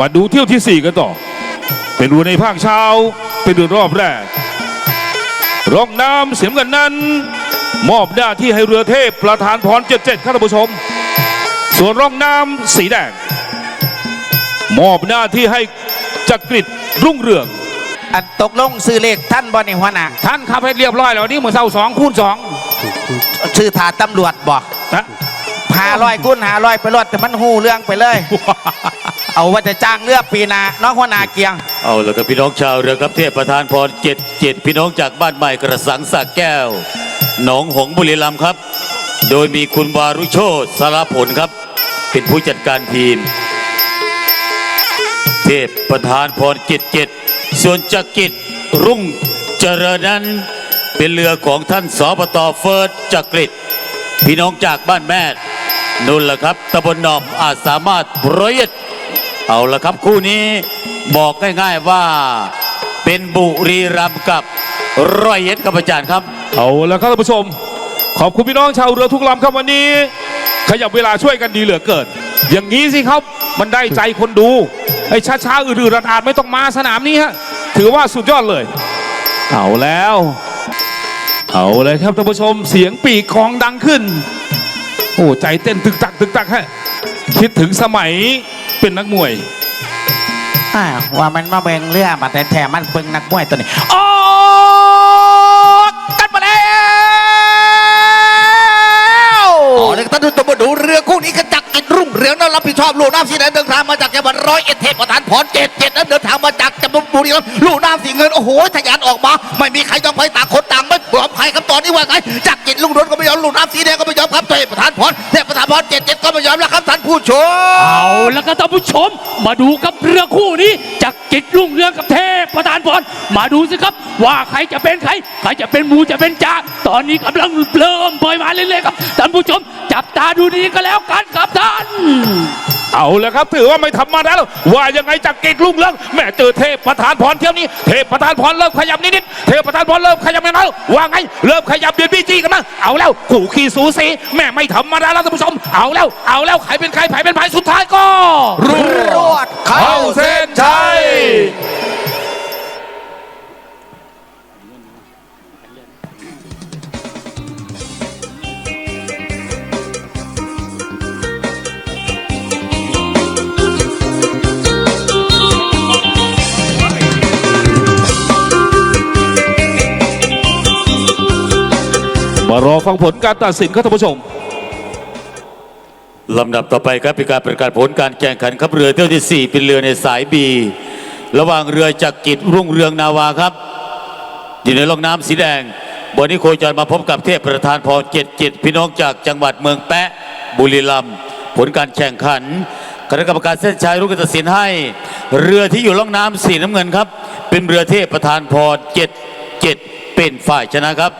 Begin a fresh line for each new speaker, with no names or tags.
มาดูเที่ยวที่ 4 กันต่อ เป็นรูในภาคเช้า เป็นเดือนรอบแรกร่องน้ำเสียมกันนั้น มอบหน้าที่ให้เรือเทพประธานพรเจ็ดเจ็ดครับท่านผู้ชม ส่วนร่องน้ำสีแดง มอบหน้าที่ให้จักริดรุ่งเรือง
อันตกลงซื้อเลขท่านบ่ในหัวหน้า
ท่านขับให้เรียบร้อยแล้วนี่หมือเศร้าสองคูณสอง
ชื่อถาตำรวจบ่
นะ
หาร้อยกุ้นหาร้อยไปรอดแต่มันหูเรื่องไปเลย เอาว่าจะจ้างเรือปีนาน้องหัวนาเกียง
เอาละครับพี่น้องชาวเรือครับเทพประธานพรเจ็ดเจ็ดพี่น้องจากบ้านใหม่กระสังสักแก้ว หนองหงส์บุรีรัมย์ครับ โดยมีคุณวารุโชตสารผลครับ เป็นผู้จัดการทีม เทพประธานพรเจ็ดเจ็ดส่วนจักริดรุ่งเจริญนั้น เป็นเรือของท่านสปตเฟิร์สจักริดพี่น้องจากบ้านแม่นุ่นละครับตำบลนอมอาจสามารถร้อยเอ็ด เอาละครับคู่นี้บอกง่ายๆว่าเป็นบุรีรัมย์กับร้อยเอ็ดครับอาจารย์ครับ
เอาละครับท่านผู้ชม ขอบคุณพี่น้องชาวเรือทุกลำครับวันนี้ ขยับเวลาช่วยกันดีเหลือเกิน อย่างนี้สิครับมันได้ใจคนดูไอ้ช้าๆอื่นๆอาดไม่ต้องมาสนามนี้ฮะถือว่าสุดยอดเลย เอาแล้ว เอาเลยครับท่านผู้ชมเสียงปีกคองดังขึ้น โอ้ใจเต้นตึกตักตึกตักฮะคิดถึงสมัย เป็นนักมวย
อ่าว่ามันมาเบ่งเรือมาแต่แถมมันเบิ่งนักมวยตัวนี้โอ้กันมาแล้ว
อ๋อเลยท่านผู้ชมมาดูเรือคู่นี้กระจักกินรุ่งเรืองนั้นรับผิดชอบลูกน้ำสีแดงเดินทางมาจากจังหวัดร้อยเอ็ดเทพประธานพรเจ็ดเจ็ดนั้นเดินทางมาจากจังหวัดบุรีรัมย์ลูกน้ำสีเงินโอ้โหทะยานออกมา ไม่มีใครยอมใครต่างคนต่างไม่ยอมใครครับตอนนี้ว่าไงจักรกินลุงรถก็ไม่ยอมลูกน้ำสีแดงก็ไม่ยอม ครับเองประธานพรเทพประธานพรเจ็ดเจ็ดก็ไม่ยอมแล้วครับท่านผู้ชม
เอาแล้วก็ท่านผู้ชม มาดูกับเรือคู่นี้จากกิจรุ่งเรืองกับเทพประธานพรมาดูสิครับ ว่าใครจะเป็นใครใครจะเป็นหมูจะเป็นจ่าตอนนี้กำลังเริ่มปล่อยมาเรื่อยๆครับท่านผู้ชม จับตาดูดีๆก็แล้วกันครับท่าน
เอาแล้วครับถือว่าไม่ธรรมดาแล้วว่ายังไงจากกิจลุ่งเรื่องแม่เจอเทพประธานพรเที่ยวนี้เทพประธานพรเริ่มขยับนิดๆเทพประธานพรเริ่มขยับแล้วว่าไงเริ่มขยับเบียดบีจี้กันมาเอาแล้วขู่ขี่สูสีแม่ไม่ธรรมดาแล้วท่านผู้ชม เอาแล้วเอาแล้วใครเป็นใครใครเป็นใครสุดท้ายก็
รวดเข้าเส้นชัยา
รอฟังผลการตัดสินครับท่านผู้ชม
ลำดับต่อไปครับเป็นการประกาศผลการแข่งขันขับเรือเที่ยวที่ 4 เป็นเรือในสายบีระหว่างเรือจักรกิจรุ่งเรืองนาวาครับ อยู่ในร่องน้ำสีแดงบนนี้โคจรมาพบกับเทพประธานพรเจ็ดเจ็ดพี่น้องจากจังหวัดเมืองแปะบุรีรัมย์ผลการแข่งขันคณะกรรมการเส้นชัยรู้กตัดสินให้ เรือที่อยู่ร่องน้ำสีน้ำเงินครับ เป็นเรือเทพประธานพรเจ็ดเจ็ดเป็นฝ่ายชนะครับ